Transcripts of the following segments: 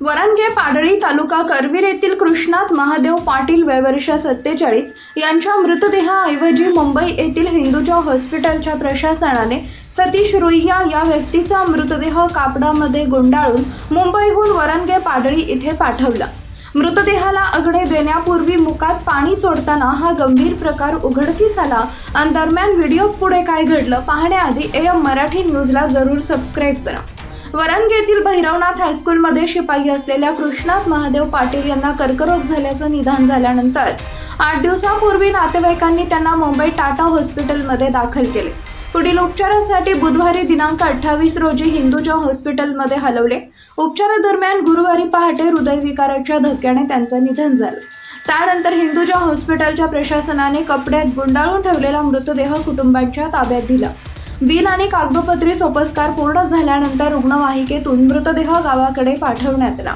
वरणगे पाडळी तालुका करवीर येथील कृष्णात महादेव पाटील वयवर्ष सत्तेचाळीस यांच्या मृतदेहाऐवजी मुंबई येथील हिंदुजा हॉस्पिटलच्या प्रशासनाने सतीश रुईया या व्यक्तीचा मृतदेह कापडामध्ये गुंडाळून मुंबईहून वरणगे पाडळी इथे पाठवला. मृतदेहाला अग्ने देण्यापूर्वी मुखात पाणी सोडताना हा गंभीर प्रकार उघडकीस आला. आणि दरम्यान व्हिडिओ पुढे काय घडलं पाहण्याआधी एम मराठी न्यूजला जरूर सबस्क्राईब करा. वरणगेतील येथील भैरवनाथ हायस्कूलमध्ये शिपाई असलेल्या कृष्णात महादेव पाटील यांना कर्करोग झाल्याचं निदान झाल्यानंतर आठ दिवसांपूर्वी नातेवाईकांनी त्यांना मुंबई टाटा हॉस्पिटलमध्ये दाखल केले. पुढील उपचारासाठी बुधवारी दिनांक अठ्ठावीस रोजी हिंदुजा हॉस्पिटलमध्ये हलवले. उपचारादरम्यान गुरुवारी पहाटे हृदयविकाराच्या धक्क्याने त्यांचं निधन झालं. त्यानंतर हिंदूजा हॉस्पिटलच्या प्रशासनाने कपड्यात गुंडाळून ठेवलेला मृतदेह कुटुंबांच्या ताब्यात दिला. बिल आणि कागदोपत्री सोपस्कार पूर्ण झाल्यानंतर रुग्णवाहिकेतून मृतदेह गावाकडे पाठवण्यात आला.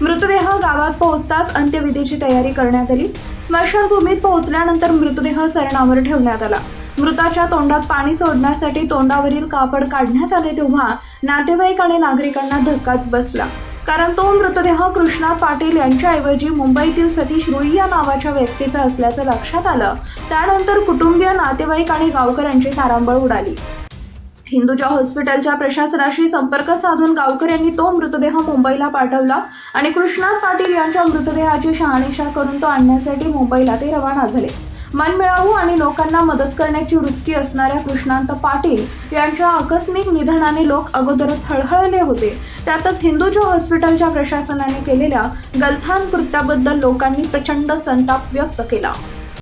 मृतदेह गावात पोहोचताच अंत्यविधीची तयारी करण्यात आली. स्मशानभूमीत पोहोचल्यानंतर मृतदेह सरणावर ठेवण्यात आला. मृताच्या तोंडात पाणी सोडण्यासाठी तोंडावरील कापड काढण्यात आले तेव्हा नातेवाईक आणि नागरिकांना धक्काच बसला. कारण तो मृतदेह कृष्णा पाटील यांच्याऐवजी मुंबईतील सतीश रुई या नावाच्या व्यक्तीचा असल्याचं लक्षात आलं. त्यानंतर कुटुंबीय नातेवाईक आणि गावकऱ्यांची तारांबळ उडाली. हिंदूच्या हॉस्पिटलच्या प्रशासनाशी संपर्क साधून गावकऱ्यांनी तो मृतदेह मुंबईला पाठवला आणि कृष्णात पाटील यांच्या मृतदेहाची शहानिशा करून तो आणण्यासाठी मुंबईला ते रवाना झाले. मनमिळावू आणि लोकांना मदत करण्याची वृत्ती असणाऱ्या कृष्णांत पाटील यांच्या आकस्मिक निधनाने लोक अगोदरच हळहळले होते. त्यातच हिंदूच्या हॉस्पिटलच्या प्रशासनाने केलेल्या गलथान कृत्याबद्दल लोकांनी प्रचंड संताप व्यक्त केला.